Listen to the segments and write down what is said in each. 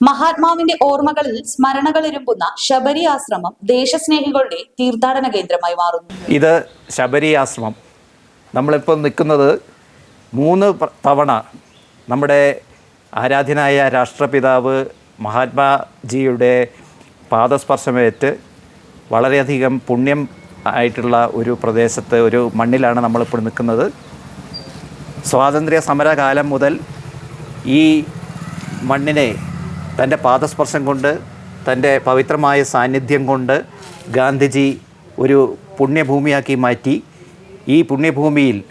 മഹാത്മാവിന്റെ ഓർമ്മകളിൽ സ്മരണകൾ സ്മരണകളിരുമ്പുന്ന ശബരി ആശ്രമം ദേശസ്നേഹികളുടെ തീർത്ഥാടന കേന്ദ്രമായി മാറുന്നു. ഇത് ശബരി ആശ്രമം. നമ്മളിപ്പോൾ നിൽക്കുന്നത് മൂന്ന് തവണ നമ്മുടെ ആരാധ്യനായ രാഷ്ട്രപിതാവ് മഹാത്മാജിയുടെ പാദസ്പർശമേറ്റ് വളരെയധികം പുണ്യം ആയിട്ടുള്ള ഒരു പ്രദേശത്ത് ഒരു മണ്ണിലാണ് നമ്മളിപ്പോൾ നിൽക്കുന്നത്. സ്വാതന്ത്ര്യ സമരകാലം മുതൽ ഈ മണ്ണിനെ തന്റെ പാദസ്പർശം കൊണ്ട് തന്റെ പവിത്രമായ സാന്നിധ്യം കൊണ്ട് ഗാന്ധിജി ഒരു പുണ്യഭൂമിയാക്കി മാറ്റി. ഈ പുണ്യഭൂമിയിൽ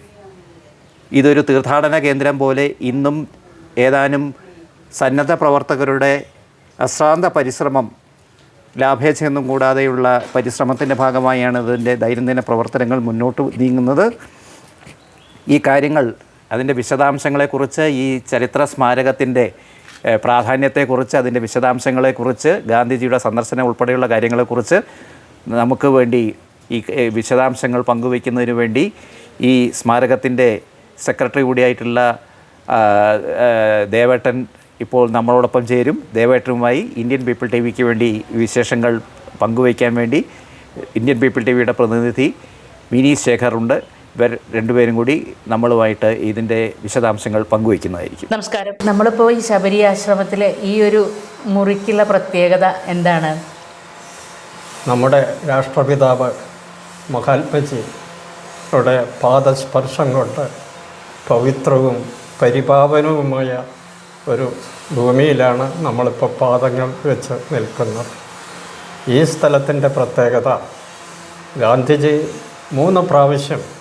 ഇതൊരു തീർത്ഥാടന കേന്ദ്രം പോലെ ഇന്നും ഏതാനും സന്നദ്ധ പ്രവർത്തകരുടെ അശ്രാന്ത പരിശ്രമം ലാഭേച്ഛയൊന്നും കൂടാതെയുള്ള പരിശ്രമത്തിന്റെ ഭാഗമായാണ് ഇതിന്റെ ദൈനംദിന പ്രവർത്തനങ്ങൾ മുന്നോട്ട് നീങ്ങുന്നത്. ഈ കാര്യങ്ങൾ അതിന്റെ വിശദാംശങ്ങളെക്കുറിച്ച് ഈ ചരിത്ര സ്മാരകത്തിന്റെ പ്രാധാന്യത്തെക്കുറിച്ച് അതിന്റെ വിശദാംശങ്ങളെക്കുറിച്ച് ഗാന്ധിജിയുടെ സന്ദർശനം ഉൾപ്പെടെയുള്ള കാര്യങ്ങളെക്കുറിച്ച് നമുക്ക് വേണ്ടി ഈ വിശദാംശങ്ങൾ പങ്കുവയ്ക്കുന്നതിന് വേണ്ടി ഈ സ്മാരകത്തിന്റെ സെക്രട്ടറി കൂടിയായിട്ടുള്ള ദേവേട്ടൻ ഇപ്പോൾ നമ്മളോടൊപ്പം ചേരും. ദേവേട്ടനുമായി ഇന്ത്യൻ പീപ്പിൾ ടി വിക്ക് വേണ്ടി വിശേഷങ്ങൾ പങ്കുവയ്ക്കാൻ വേണ്ടി ഇന്ത്യൻ പീപ്പിൾ ടി വിയുടെ പ്രതിനിധി മിനി ശേഖറുണ്ട്. ഇവർ രണ്ടുപേരും കൂടി നമ്മളുമായിട്ട് ഇതിന്റെ വിശദാംശങ്ങൾ പങ്കുവയ്ക്കുന്നതായിരിക്കും. നമസ്കാരം. നമ്മളിപ്പോൾ ഈ ശബരി ആശ്രമത്തിലെ ഈ ഒരു മുറിക്കുള്ള പ്രത്യേകത എന്താണ്? നമ്മുടെ രാഷ്ട്രപിതാവ് മഹാത്മജിയുടെ പാദസ്പർശം കൊണ്ട് പവിത്രവും പരിപാവനവുമായ ഒരു ഭൂമിയിലാണ് നമ്മളിപ്പോൾ പാദങ്ങൾ വെച്ച് നിൽക്കുന്നത്. ഈ സ്ഥലത്തിന്റെ പ്രത്യേകത ഗാന്ധിജി മൂന്ന് പ്രാവശ്യം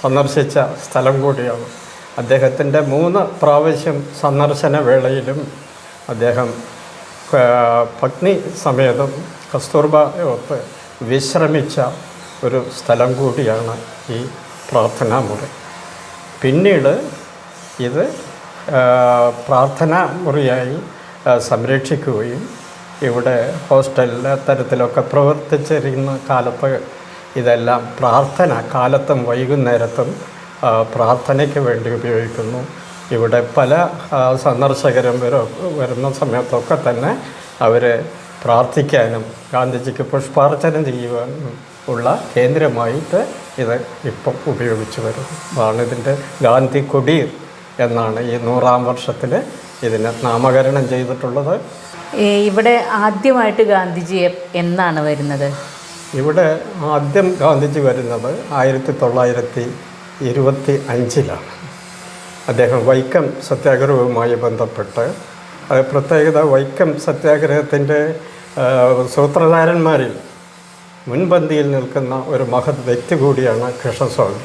സന്ദർശിച്ച സ്ഥലം കൂടിയാണ്. അദ്ദേഹത്തിന്റെ മൂന്ന് പ്രാവശ്യം സന്ദർശന വേളയിലും അദ്ദേഹം പത്നി സമേതം കസ്തൂർബയൊത്ത് വിശ്രമിച്ച ഒരു സ്ഥലം കൂടിയാണ് ഈ പ്രാർത്ഥനാ മുറി. പിന്നീട് ഇത് പ്രാർത്ഥനാ മുറിയായി സംരക്ഷിക്കുകയും ഇവിടെ ഹോസ്റ്റലിലെ തരത്തിലൊക്കെ പ്രവർത്തിച്ചിരുന്ന കാലത്ത് ഇതെല്ലാം പ്രാർത്ഥന. കാലത്തും വൈകുന്നേരത്തും പ്രാർത്ഥനയ്ക്ക് വേണ്ടി ഉപയോഗിക്കുന്നു. ഇവിടെ പല സന്ദർശകരും വരും വരുന്ന സമയത്തൊക്കെ തന്നെ അവർ പ്രാർത്ഥിക്കാനും ഗാന്ധിജിക്ക് പുഷ്പാർച്ചന ചെയ്യുവാനും ഉള്ള കേന്ദ്രമായിട്ട് ഇത് ഇപ്പം ഉപയോഗിച്ചു വരുന്നു. അതാണ് ഇതിന്റെ ഗാന്ധി കൊടീർ എന്നാണ് ഈ നൂറാം വർഷത്തിൽ ഇതിനെ നാമകരണം ചെയ്തിട്ടുള്ളത്. ഇവിടെ ആദ്യമായിട്ട് ഗാന്ധിജി എന്നാണ് വരുന്നത്? ഇവിടെ ആദ്യം ഗാന്ധിജി വരുന്നത് ആയിരത്തി തൊള്ളായിരത്തി ഇരുപത്തി അഞ്ചിലാണ്. അദ്ദേഹം വൈക്കം സത്യാഗ്രഹവുമായി ബന്ധപ്പെട്ട് പ്രത്യേകത വൈക്കം സത്യാഗ്രഹത്തിന്റെ സൂത്രധാരന്മാരിൽ മുൻപന്തിയിൽ നിൽക്കുന്ന ഒരു മഹത് വ്യക്തി കൂടിയാണ് കൃഷ്ണസ്വാമി.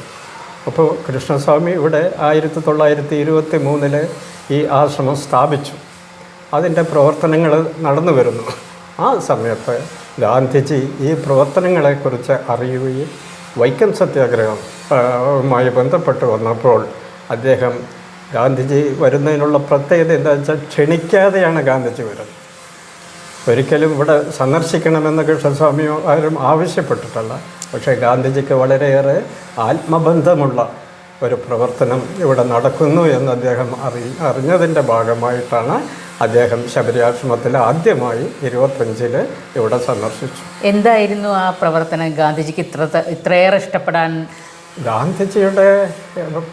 അപ്പോൾ കൃഷ്ണസ്വാമി ഇവിടെ ആയിരത്തി തൊള്ളായിരത്തി ഇരുപത്തി മൂന്നിൽ ഈ ആശ്രമം സ്ഥാപിച്ചു. അതിന്റെ പ്രവർത്തനങ്ങൾ നടന്നു വരുന്നു. ആ സമയത്ത് ഗാന്ധിജി ഈ പ്രവർത്തനങ്ങളെക്കുറിച്ച് അറിയുകയും വൈക്കം സത്യാഗ്രഹം ആ, വുമായി ബന്ധപ്പെട്ട് വന്നപ്പോൾ അദ്ദേഹം ഗാന്ധിജി വരുന്നതിനുള്ള പ്രത്യേകത എന്താ വെച്ചാൽ ക്ഷണിക്കാതെയാണ് ഗാന്ധിജി വരുന്നത്. ഒരിക്കലും ഇവിടെ സന്ദർശിക്കണമെന്ന് കൃഷ്ണസ്വാമിയോ ആരും ആവശ്യപ്പെട്ടിട്ടല്ല. പക്ഷേ ഗാന്ധിജിക്ക് വളരെയേറെ ആത്മബന്ധമുള്ള ഒരു പ്രവർത്തനം ഇവിടെ നടക്കുന്നു എന്ന് അദ്ദേഹം അറി അറിഞ്ഞതിന്റെ ഭാഗമായിട്ടാണ് അദ്ദേഹം ശബരിയാശ്രമത്തിൽ ആദ്യമായി ഇരുപത്തഞ്ചിൽ ഇവിടെ സന്ദർശിച്ചു. എന്തായിരുന്നു ആ പ്രവർത്തനം? ഗാന്ധിജിക്ക് ഇത്ര ഇത്രയേറെ ഇഷ്ടപ്പെടാൻ ഗാന്ധിജിയുടെ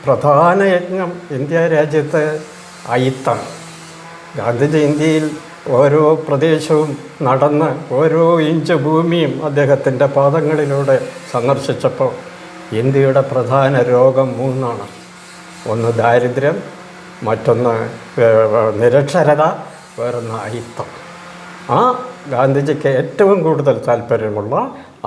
പ്രധാന യജ്ഞം ഇന്ത്യ രാജ്യത്തെ അയിത്താണ് ഗാന്ധിജി ഇന്ത്യയിൽ ഓരോ പ്രദേശവും നടന്ന് ഓരോ ഇഞ്ച് ഭൂമിയും അദ്ദേഹത്തിന്റെ പാദങ്ങളിലൂടെ സന്ദർശിച്ചപ്പോൾ ഇന്ത്യയുടെ പ്രധാന രോഗം മൂന്നാണ്. ഒന്ന് ദാരിദ്ര്യം മറ്റൊന്ന് നിരക്ഷരത വേറൊന്ന് അയിത്തം. ആ ഗാന്ധിജിക്ക് ഏറ്റവും കൂടുതൽ താല്പര്യമുള്ള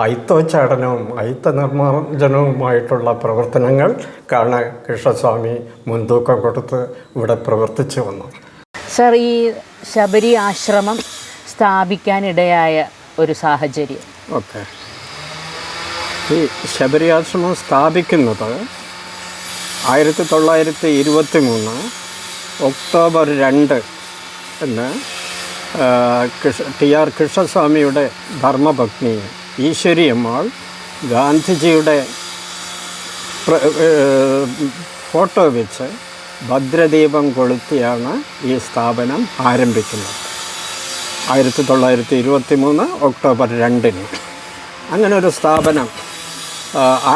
അയിത്തോച്ചാടനവും അയിത്ത നിർമ്മാർജനവുമായിട്ടുള്ള പ്രവർത്തനങ്ങൾ കാണ കൃഷ്ണസ്വാമി മുൻതൂക്കം കൊടുത്ത് ഇവിടെ പ്രവർത്തിച്ചു വന്നു. സർ ഈ ശബരി ആശ്രമം സ്ഥാപിക്കാനിടയായ ഒരു സാഹചര്യം. ഓക്കെ. ഈ ശബരി ആശ്രമം സ്ഥാപിക്കുന്നത് ആയിരത്തി തൊള്ളായിരത്തി ഇരുപത്തി മൂന്ന് ഒക്ടോബർ രണ്ട് എന്ന് ടി ആർ കൃഷ്ണസ്വാമിയുടെ ധർമ്മപത്നി ഈശ്വരിയമ്മാൾ ഗാന്ധിജിയുടെ ഫോട്ടോ വെച്ച് ഭദ്രദീപം കൊളുത്തിയാണ് ഈ സ്ഥാപനം ആരംഭിക്കുന്നത്. ആയിരത്തി തൊള്ളായിരത്തി ഇരുപത്തി മൂന്ന് ഒക്ടോബർ രണ്ടിന്. അങ്ങനെ ഒരു സ്ഥാപനം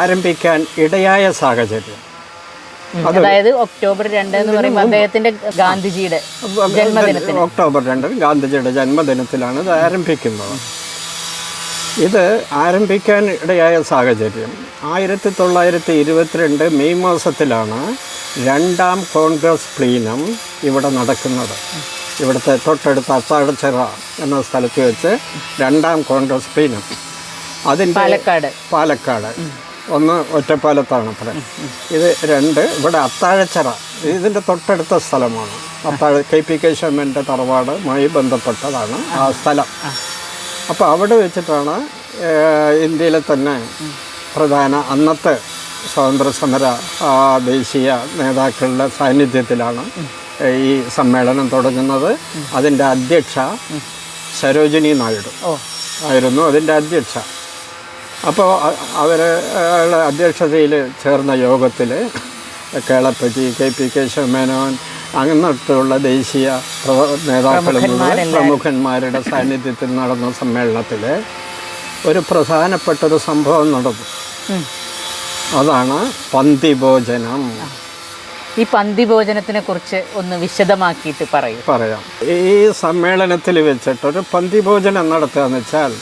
ആരംഭിക്കാൻ ഇടയായ സാഹചര്യം. അതായത് ഒക്ടോബർ രണ്ട് എന്ന് പറയുമ്പോൾ അദ്ദേഹത്തിന്റെ ഗാന്ധിജിയുടെ ജന്മദിനത്തിന്. ഒക്ടോബർ രണ്ടിന് ഗാന്ധിജിയുടെ ജന്മദിനത്തിലാണ് ഇത് ആരംഭിക്കുന്നത്. ഇത് ആരംഭിക്കാൻ ഇടയായ സാഹചര്യം. ആയിരത്തി തൊള്ളായിരത്തി ഇരുപത്തിരണ്ട് മെയ് മാസത്തിലാണ് രണ്ടാം കോൺഗ്രസ് പ്ലീനം ഇവിടെ നടക്കുന്നത്. ഇവിടുത്തെ തൊട്ടടുത്ത അത്താഴച്ചിറ എന്ന സ്ഥലത്ത് വെച്ച് രണ്ടാം കോൺഗ്രസ് പ്ലീനം. അതിന്റെ പാലക്കാട്. പാലക്കാട്. ഒന്ന് ഒറ്റപ്പാലത്താണ് അത്ര ഇത് രണ്ട് ഇവിടെ അത്താഴച്ചിറ. ഇതിന്റെ തൊട്ടടുത്ത സ്ഥലമാണ്. അത്താഴ കെ പി കെ ശമ്മന്റെ തറവാടുമായി ബന്ധപ്പെട്ടതാണ് ആ സ്ഥലം. അപ്പോൾ അവിടെ വെച്ചിട്ടാണ് ഇന്ത്യയിലെ തന്നെ പ്രധാന അന്നത്തെ സ്വാതന്ത്ര്യ സമര ദേശീയ നേതാക്കളുടെ സാന്നിധ്യത്തിലാണ് ഈ സമ്മേളനം തുടങ്ങുന്നത്. അതിന്റെ അധ്യക്ഷ സരോജിനി നായിഡു. ആയിരുന്നു അതിന്റെ അധ്യക്ഷ. അപ്പോൾ അവർ അധ്യക്ഷതയിൽ ചേർന്ന യോഗത്തിൽ കേളപ്പറ്റി കെ പി കേശവമേനോൻ അങ്ങനത്തുള്ള ദേശീയ നേതാക്കളും പ്രമുഖന്മാരുടെ സാന്നിധ്യത്തിൽ നടന്ന സമ്മേളനത്തിൽ ഒരു പ്രധാനപ്പെട്ടൊരു സംഭവം നടന്നു. അതാണ് പന്തിഭോജനം. ഈ പന്തി ഭോജനത്തിനെ കുറിച്ച് ഒന്ന് വിശദമാക്കിയിട്ട് പറയൂ. പറയാം. ഈ സമ്മേളനത്തിൽ വെച്ചിട്ടൊരു പന്തിഭോജനം നടത്തുക എന്ന് വെച്ചാൽ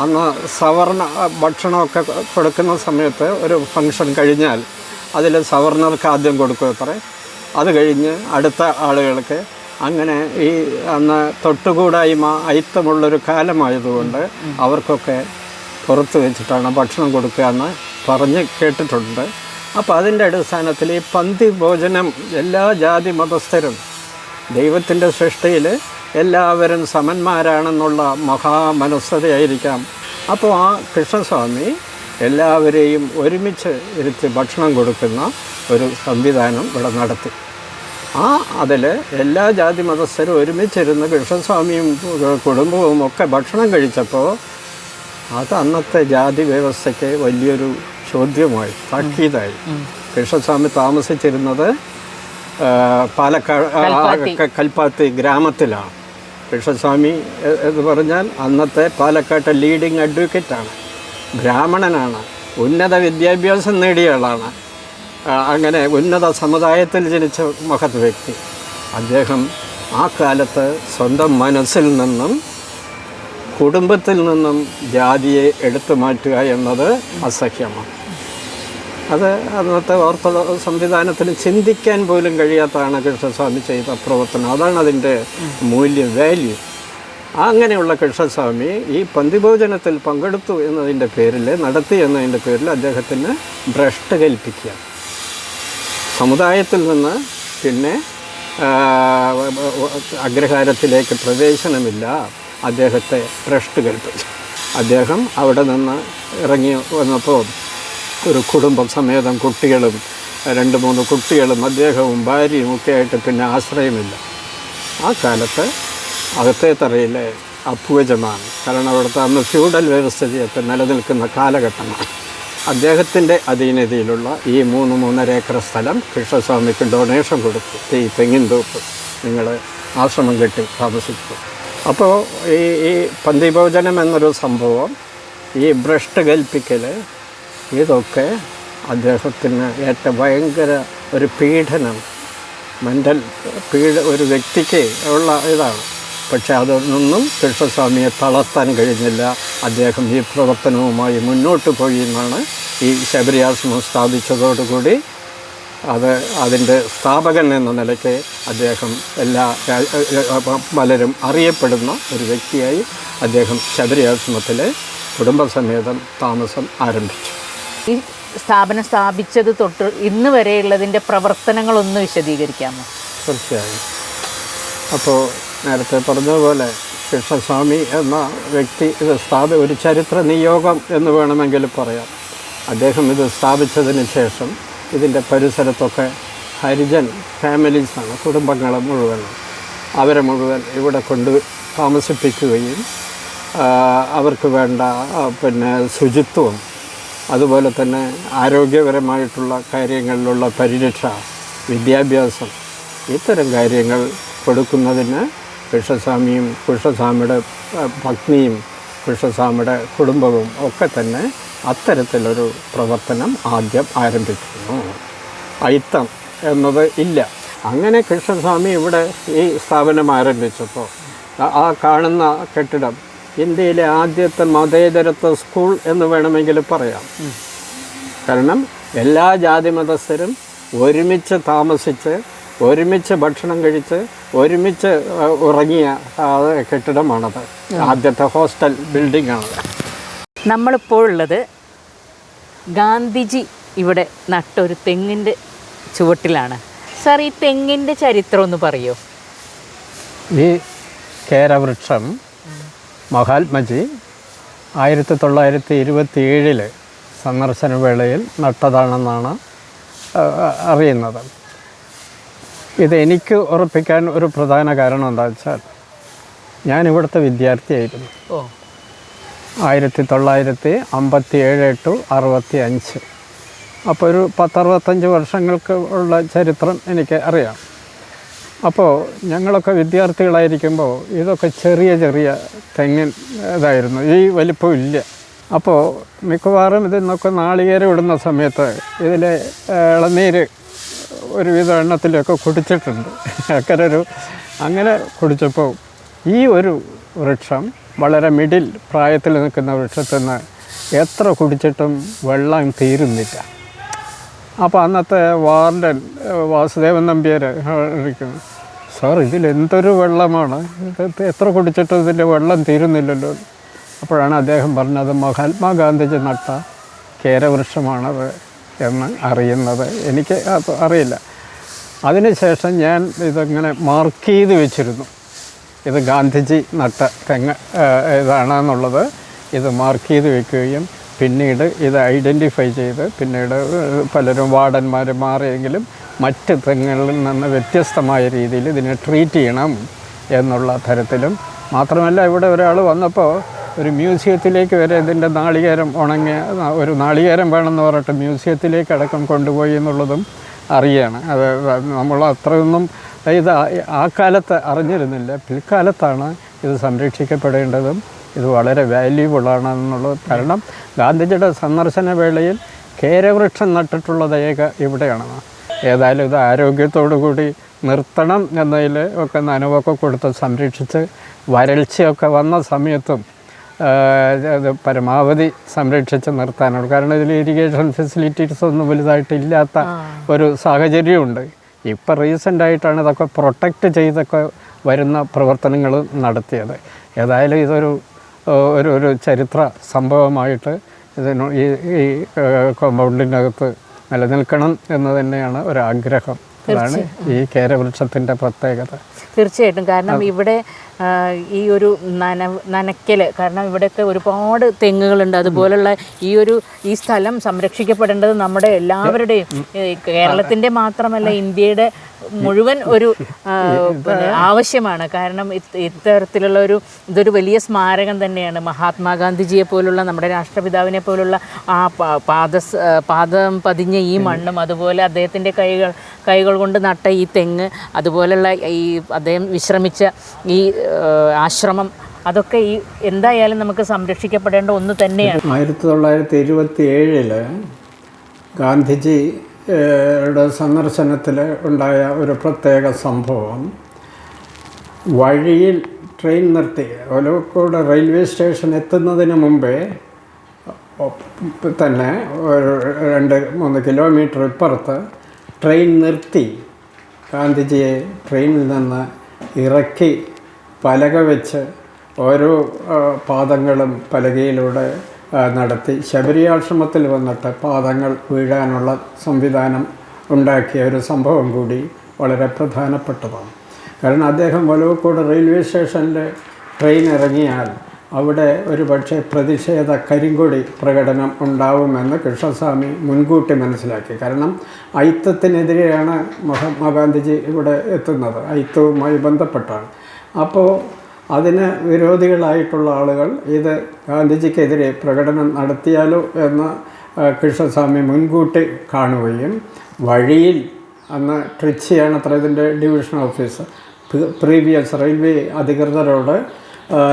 അന്ന് സവർണ ഭക്ഷണമൊക്കെ കൊടുക്കുന്ന സമയത്ത് ഒരു ഫങ്ഷൻ കഴിഞ്ഞാൽ അതിൽ സവർണർക്ക് ആദ്യം കൊടുക്കും അത്ര അത് കഴിഞ്ഞ് അടുത്ത ആളുകൾക്ക് അങ്ങനെ ഈ അന്ന് തൊട്ടുകൂടായ്മ അയിത്തമുള്ളൊരു കാലമായതുകൊണ്ട് അവർക്കൊക്കെ പുറത്ത് വെച്ചിട്ടാണ് ഭക്ഷണം കൊടുക്കുക എന്ന് പറഞ്ഞ് കേട്ടിട്ടുണ്ട്. അപ്പോൾ അതിന്റെ അടിസ്ഥാനത്തിൽ ഈ പന്തി ഭോജനം എല്ലാ ജാതി മതസ്ഥരും ദൈവത്തിന്റെ സൃഷ്ടിയിൽ എല്ലാവരും സമന്മാരാണെന്നുള്ള മഹാമനസ്സതയായിരിക്കാം. അപ്പോൾ ആ കൃഷ്ണസ്വാമി എല്ലാവരെയും ഒരുമിച്ച് ഇരുത്തി ഭക്ഷണം കൊടുക്കുന്ന ഒരു സംവിധാനം ഇവിടെ നടത്തി. ആ അതിൽ എല്ലാ ജാതി മതസ്ഥരും ഒരുമിച്ചിരുന്ന് കൃഷ്ണസ്വാമിയും കുടുംബവും ഒക്കെ ഭക്ഷണം കഴിച്ചപ്പോൾ അത് അന്നത്തെ ജാതി വ്യവസ്ഥയ്ക്ക് വലിയൊരു ചോദ്യമായി താക്കീതായി. കൃഷ്ണസ്വാമി താമസിച്ചിരുന്നത് പാലക്കാട് കൽപ്പാത്തി ഗ്രാമത്തിലാണ്. കൃഷ്ണസ്വാമി എന്ന് പറഞ്ഞാൽ അന്നത്തെ പാലക്കാട്ടെ ലീഡിങ് അഡ്വക്കേറ്റാണ് ബ്രാഹ്മണനാണ്. ഉന്നത വിദ്യാഭ്യാസം നേടിയ ആളാണ്. അങ്ങനെ ഉന്നത സമുദായത്തിൽ ജനിച്ച മഹത് വ്യക്തി. അദ്ദേഹം ആ കാലത്ത് സ്വന്തം മനസ്സിൽ നിന്നും കുടുംബത്തിൽ നിന്നും ജാതിയെ എടുത്തു മാറ്റുക എന്നത് അസഹ്യമാണ്. അത് അന്നത്തെ ഓർത്തഡോക്സ് സംവിധാനത്തിന് ചിന്തിക്കാൻ പോലും കഴിയാത്തതാണ് കൃഷ്ണസ്വാമി ചെയ്ത പ്രവർത്തനം. അതാണ് അതിന്റെ മൂല്യം വാല്യൂ അങ്ങനെയുള്ള കൃഷ്ണസ്വാമി ഈ പന്തിഭോജനത്തിൽ പങ്കെടുത്തു എന്നതിന്റെ പേരിൽ നടത്തി എന്നതിന്റെ പേരിൽ അദ്ദേഹത്തിന് ഭ്രഷ്ട് കൽപ്പിക്കുക. സമുദായത്തിൽ നിന്ന് പിന്നെ അഗ്രഹാരത്തിലേക്ക് പ്രവേശനമില്ല. അദ്ദേഹത്തെ ഭ്രഷ്ട് കൽപ്പിച്ചു. അദ്ദേഹം അവിടെ നിന്ന് ഇറങ്ങി വന്നപ്പോൾ ഒരു കുടുംബം സമേതം കുട്ടികളും രണ്ട് മൂന്ന് കുട്ടികളും അദ്ദേഹവും ഭാര്യയും ഒക്കെ ആയിട്ട് പിന്നെ ആശ്രയമില്ല. ആ കാലത്ത് അകത്തെ തറയിലെ അപ്പുവജമാണ് കാരണം അവിടുത്തെ അന്ന് ഫ്യൂഡൽ വ്യവസ്ഥയൊക്കെ നിലനിൽക്കുന്ന കാലഘട്ടമാണ്. അദ്ദേഹത്തിന്റെ അധീനതയിലുള്ള ഈ മൂന്ന് മൂന്നര ഏക്കർ സ്ഥലം കൃഷ്ണസ്വാമിക്ക് ഡൊണേഷൻ കൊടുത്തു. ഈ തെങ്ങിൻ തോപ്പ് നിങ്ങൾ ആശ്രമം കെട്ടി താമസിച്ചു. അപ്പോൾ ഈ ഈ പന്തിഭോജനം എന്നൊരു സംഭവം ഈ ഭ്രഷ്ട് കൽപ്പിക്കൽ ഇതൊക്കെ അദ്ദേഹത്തിന് ഏറ്റ ഭയങ്കര ഒരു പീഡനം മെന്റൽ പീഡ ഒരു വ്യക്തിക്ക് ഉള്ള ഇതാണ്. പക്ഷെ അതൊന്നും കൃഷ്ണസ്വാമിയെ തളർത്താൻ കഴിഞ്ഞില്ല. അദ്ദേഹം ഈ പ്രവർത്തനവുമായി മുന്നോട്ട് പോയി എന്നാണ് ഈ ശബരിയാശ്രമം സ്ഥാപിച്ചതോടുകൂടി അത് അതിന്റെ സ്ഥാപകൻ എന്ന നിലയ്ക്ക് അദ്ദേഹം എല്ലാ പലരും അറിയപ്പെടുന്ന ഒരു വ്യക്തിയായി അദ്ദേഹം ശബരിയാശ്രമത്തിലെ കുടുംബസമേതം താമസം ആരംഭിച്ചു. ഈ സ്ഥാപനം സ്ഥാപിച്ചത് തൊട്ട് ഇന്ന് വരെയുള്ളതിന്റെ പ്രവർത്തനങ്ങളൊന്ന് വിശദീകരിക്കാമോ? തീർച്ചയായും. അപ്പോൾ നേരത്തെ പറഞ്ഞതുപോലെ കൃഷ്ണസ്വാമി എന്ന വ്യക്തി ഇത് സ്ഥാപി ഒരു ചരിത്ര നിയോഗം എന്ന് വേണമെങ്കിൽ പറയാം. അദ്ദേഹം ഇത് സ്ഥാപിച്ചതിന് ശേഷം ഇതിന്റെ പരിസരത്തൊക്കെ ഹരിജൻ ഫാമിലീസാണ് കുടുംബങ്ങൾ മുഴുവൻ അവരെ മുഴുവൻ ഇവിടെ കൊണ്ട് താമസിപ്പിക്കുകയും അവർക്ക് വേണ്ട പിന്നെ ശുചിത്വം അതുപോലെ തന്നെ ആരോഗ്യപരമായിട്ടുള്ള കാര്യങ്ങളിലുള്ള പരിരക്ഷ വിദ്യാഭ്യാസം ഇത്തരം കാര്യങ്ങൾ കൊടുക്കുന്നതിന് കൃഷ്ണസ്വാമിയും കൃഷ്ണസ്വാമിയുടെ പത്നിയും കൃഷ്ണസ്വാമിയുടെ കുടുംബവും ഒക്കെ തന്നെ അത്തരത്തിലൊരു പ്രവർത്തനം ആദ്യം ആരംഭിക്കുന്നു. അയിത്തം എന്നത് ഇല്ല. അങ്ങനെ കൃഷ്ണസ്വാമി ഇവിടെ ഈ സ്ഥാപനം ആരംഭിച്ചപ്പോൾ ആ കാണുന്ന കെട്ടിടം ഇന്ത്യയിലെ ആദ്യത്തെ മതേതരത്വ സ്കൂൾ എന്ന് വേണമെങ്കിൽ പറയാം. കാരണം എല്ലാ ജാതി മതസ്ഥരും ഒരുമിച്ച് താമസിച്ച് ഒരുമിച്ച് ഭക്ഷണം കഴിച്ച് ഒരുമിച്ച് ഉറങ്ങിയ ആ, കെട്ടിടമാണത്. ആദ്യത്തെ ഹോസ്റ്റൽ ബിൽഡിംഗ് ആണത് നമ്മളിപ്പോൾ ഉള്ളത് ഗാന്ധിജി ഇവിടെ നട്ടൊരു തെങ്ങിന്റെ ചുവട്ടിലാണ്. സാർ ഈ തെങ്ങിന്റെ ചരിത്രം ഒന്ന് പറയുമോ ഈ കേരവൃക്ഷം മഹാത്മജി ആയിരത്തി തൊള്ളായിരത്തി ഇരുപത്തി ഏഴിൽ സന്ദർശന വേളയിൽ നട്ടതാണെന്നാണ് അറിയുന്നത്. ഇത് എനിക്ക് ഉറപ്പിക്കാൻ ഒരു പ്രധാന കാരണം എന്താ വെച്ചാൽ ഞാൻ ഇവിടുത്തെ വിദ്യാർത്ഥിയായിരുന്നു. ആയിരത്തി തൊള്ളായിരത്തി അമ്പത്തി ഏഴ് ടു അറുപത്തി അഞ്ച് അപ്പോൾ ഒരു പത്തറുപത്തഞ്ച് വർഷങ്ങൾക്ക് ഉള്ള ചരിത്രം എനിക്ക് അറിയാം. അപ്പോൾ ഞങ്ങളൊക്കെ വിദ്യാർത്ഥികളായിരിക്കുമ്പോൾ ഇതൊക്കെ ചെറിയ ചെറിയ തെങ്ങിൻ ഇതായിരുന്നു. ഈ വലിപ്പം ഇല്ല. അപ്പോൾ മിക്കവാറും ഇതിൽ നിന്നൊക്കെ നാളികേരം ഇടുന്ന സമയത്ത് ഇതിലെ ഇളനീര് ഒരുവിധ എണ്ണത്തിലൊക്കെ കുടിച്ചിട്ടുണ്ട്. അങ്ങനെ ഒരു അങ്ങനെ കുടിച്ചപ്പോൾ ഈ ഒരു വൃക്ഷം വളരെ മിഡിൽ പ്രായത്തിൽ നിൽക്കുന്ന വൃക്ഷത്തിൽ നിന്ന് എത്ര കുടിച്ചിട്ടും വെള്ളം തീരുന്നില്ല. അപ്പോൾ അന്നത്തെ വാർഡൻ വാസുദേവൻ നമ്പ്യാർ ഇരിക്കുന്നു. സാർ ഇതിൽ എന്തൊരു വെള്ളമാണ്? എത്ര കുടിച്ചിട്ടും ഇതിന്റെ വെള്ളം തീരുന്നില്ലല്ലോ. അപ്പോഴാണ് അദ്ദേഹം പറഞ്ഞത് മഹാത്മാഗാന്ധിജി നട്ട കേരവൃക്ഷമാണത് എന്ന് അറിയുന്നത്. എനിക്ക് അറിയില്ല. അതിനുശേഷം ഞാൻ ഇതങ്ങനെ മാർക്ക് ചെയ്ത് വെച്ചിരുന്നു. ഇത് ഗാന്ധിജി നട്ട തെങ്ങ് ഇതാണെന്നുള്ളത്. ഇത് മാർക്ക് ചെയ്ത് വെക്കുകയും പിന്നീട് ഇത് ഐഡന്റിഫൈ ചെയ്ത് പിന്നീട് പലരും വാർഡന്മാർ മാറിയെങ്കിലും മറ്റ് തെങ്ങുകളിൽ നിന്ന് വ്യത്യസ്തമായ രീതിയിൽ ഇതിനെ ട്രീറ്റ് ചെയ്യണം എന്നുള്ള തരത്തിലും. മാത്രമല്ല ഇവിടെ ഒരാൾ വന്നപ്പോൾ ഒരു മ്യൂസിയത്തിലേക്ക് വരെ ഇതിന്റെ നാളികേരം ഉണങ്ങിയ ഒരു നാളികേരം വേണമെന്ന് പറഞ്ഞിട്ട് മ്യൂസിയത്തിലേക്ക് അടക്കം കൊണ്ടുപോയി എന്നുള്ളതും അറിയാണ്. അത് നമ്മൾ അത്രയൊന്നും ഇത് ആ- കാലത്ത് അറിഞ്ഞിരുന്നില്ല. പിൽക്കാലത്താണ് ഇത് സംരക്ഷിക്കപ്പെടേണ്ടതും. ഇത് വളരെ വാല്യൂബിളാണ് എന്നുള്ളത് കാരണം ഗാന്ധിജിയുടെ സന്ദർശന വേളയിൽ കേരവൃക്ഷം നട്ടിട്ടുള്ളത് ഏക ഇവിടെയാണ്. ഏതായാലും ഇത് ആരോഗ്യത്തോടു കൂടി നിർത്തണം എന്നതിൽ ഒക്കെ നനവൊക്കെ കൊടുത്ത് സംരക്ഷിച്ച് വരൾച്ചയൊക്കെ വന്ന സമയത്തും അത് പരമാവധി സംരക്ഷിച്ച് നിർത്താനാണ്. കാരണം ഇതിൽ ഇറിഗേഷൻ ഫെസിലിറ്റീസ് ഒന്നും വലുതായിട്ടില്ലാത്ത ഒരു സാഹചര്യമുണ്ട്. ഇപ്പം റീസെന്റായിട്ടാണ് ഇതൊക്കെ പ്രൊട്ടക്റ്റ് ചെയ്തൊക്കെ വരുന്ന പ്രവർത്തനങ്ങൾ നടത്തിയത്. ഏതായാലും ഇതൊരു ഒരു ഒരു ചരിത്ര സംഭവമായിട്ട് ഇതിന് ഈ ഈ കോമ്പൗണ്ടിനകത്ത് നിലനിൽക്കണം എന്ന് തന്നെയാണ് ഒരാഗ്രഹം. അതാണ് ഈ കേരവൃക്ഷത്തിന്റെ പ്രത്യേകത. തീർച്ചയായിട്ടും. കാരണം ഇവിടെ ഈ ഒരു നന നനയ്ക്കൽ കാരണം ഇവിടെയൊക്കെ ഒരുപാട് തെങ്ങുകളുണ്ട്. അതുപോലുള്ള ഈ ഒരു ഈ സ്ഥലം സംരക്ഷിക്കപ്പെടേണ്ടത് നമ്മുടെ എല്ലാവരുടെയും കേരളത്തിന്റെ മാത്രമല്ല ഇന്ത്യയുടെ മുഴുവൻ ഒരു ആവശ്യമാണ്. കാരണം ഇത് ഇത്തരത്തിലുള്ള ഒരു ഇതൊരു വലിയ സ്മാരകം തന്നെയാണ്. മഹാത്മാഗാന്ധിജിയെ പോലുള്ള നമ്മുടെ രാഷ്ട്രപിതാവിനെ പോലുള്ള ആ പാദ പാദം പതിഞ്ഞ ഈ മണ്ണും അതുപോലെ അദ്ദേഹത്തിന്റെ കൈകൾ കൈകൾ കൊണ്ട് നട്ട ഈ തെങ്ങ് അതുപോലെയുള്ള ഈ അദ്ദേഹം വിശ്രമിച്ച ഈ ആശ്രമം അതൊക്കെ ഈ എന്തായാലും നമുക്ക് സംരക്ഷിക്കപ്പെടേണ്ട ഒന്ന് തന്നെയാണ്. ആയിരത്തി തൊള്ളായിരത്തി ഇരുപത്തി ഏഴിൽ ഗാന്ധിജി സന്ദർശനത്തിൽ ഉണ്ടായ ഒരു പ്രത്യേക സംഭവം. വഴിയിൽ ട്രെയിൻ നിർത്തി. ഒലവക്കോട് റെയിൽവേ സ്റ്റേഷൻ എത്തുന്നതിന് മുമ്പേ തന്നെ ഒരു രണ്ട് മൂന്ന് കിലോമീറ്റർ ഇപ്പുറത്ത് ട്രെയിൻ നിർത്തി. ഗാന്ധിജിയെ ട്രെയിനിൽ നിന്ന് ഇറക്കി പലക വെച്ച് ഓരോ പാദങ്ങളും പലകയിലൂടെ നടത്തി. ശബരിയാശ്രമത്തിൽ വന്നിട്ട് പാദങ്ങൾ വീഴാനുള്ള സംവിധാനം ഉണ്ടാക്കിയ ഒരു സംഭവം കൂടി വളരെ പ്രധാനപ്പെട്ടതാണ്. കാരണം അദ്ദേഹം വലവക്കോട് റെയിൽവേ സ്റ്റേഷനിൽ ട്രെയിൻ ഇറങ്ങിയാൽ അവിടെ ഒരു പക്ഷേ പ്രതിഷേധ കരിങ്കൊടി പ്രകടനം ഉണ്ടാവുമെന്ന് കൃഷ്ണസ്വാമി മുൻകൂട്ടി മനസ്സിലാക്കി. കാരണം ഐത്തത്തിനെതിരെയാണ് മഹാത്മാഗാന്ധിജി ഇവിടെ എത്തുന്നത്. ഐത്തവുമായി ബന്ധപ്പെട്ടാണ്. അപ്പോൾ അതിന് വിരോധികളായിട്ടുള്ള ആളുകൾ ഇത് ഗാന്ധിജിക്കെതിരെ പ്രകടനം നടത്തിയാലോ എന്ന് കൃഷ്ണസ്വാമി മുൻകൂട്ടി കാണുകയും വഴിയിൽ അന്ന് ട്രിച്ചിയാണ് അത്ര ഇതിന്റെ ഡിവിഷൻ ഓഫീസർ പ്രീവിയസ് റെയിൽവേ അധികൃതരോട്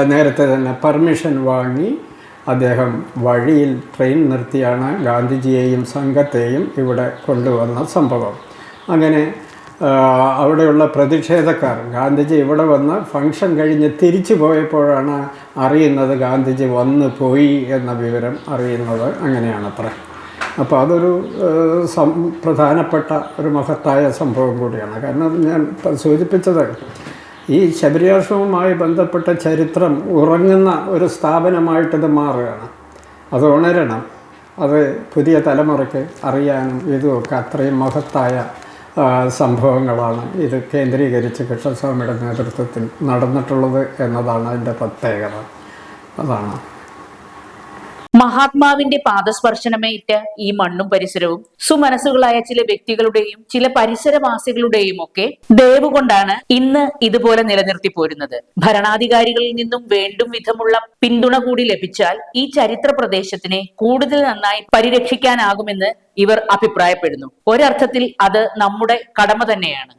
നേരത്തെ തന്നെ പെർമിഷൻ വാങ്ങി അദ്ദേഹം വഴിയിൽ ട്രെയിൻ നിർത്തിയാണ് ഗാന്ധിജിയെയും സംഘത്തെയും ഇവിടെ കൊണ്ടുവന്ന സംഭവം. അങ്ങനെ അവിടെയുള്ള പ്രതിഷേധക്കാർ. ഗാന്ധിജി ഇവിടെ വന്ന് ഫംഗ്ഷൻ കഴിഞ്ഞ് തിരിച്ചു പോയപ്പോഴാണ് അറിയുന്നത് ഗാന്ധിജി വന്നു പോയി എന്ന വിവരം അറിയുന്നത് അങ്ങനെയാണത്രേ. അപ്പോൾ അതൊരു സം പ്രധാനപ്പെട്ട ഒരു മഹത്തായ സംഭവം കൂടിയാണ്. കാരണം ഞാൻ സൂചിപ്പിച്ചത് ഈ ശബരിയാശ്രമവുമായി ബന്ധപ്പെട്ട ചരിത്രം ഉറങ്ങുന്ന ഒരു സ്ഥാപനമായിട്ടിത് മാറുകയാണ്. അത് ഉണരണം അത് പുതിയ തലമുറയ്ക്ക് അറിയാനും ഇതുമൊക്കെ അത്രയും മഹത്തായ സംഭവങ്ങളാണ്. ഇത് കേന്ദ്രീകരിച്ച് കൃഷ്ണസ്വാമിയുടെ നേതൃത്വത്തിൽ നടന്നിട്ടുള്ളത് എന്നതാണ് അതിന്റെ പ്രത്യേകത. അതാണ്. മഹാത്മാവിന്റെ പാദസ്പർശനമേറ്റ ഈ മണ്ണും പരിസരവും സുമനസ്സുകളായ ചില വ്യക്തികളുടെയും ചില പരിസരവാസികളുടെയും ഒക്കെ ദയവ് കൊണ്ടാണ് ഇന്ന് ഇതുപോലെ നിലനിർത്തി പോരുന്നത്. ഭരണാധികാരികളിൽ നിന്നും വേണ്ടും വിധമുള്ള പിന്തുണ കൂടി ലഭിച്ചാൽ ഈ ചരിത്ര പ്രദേശത്തിനെ കൂടുതൽ നന്നായി പരിരക്ഷിക്കാനാകുമെന്ന് ഇവർ അഭിപ്രായപ്പെടുന്നു. ഒരർത്ഥത്തിൽ അത് നമ്മുടെ കടമ തന്നെയാണ്.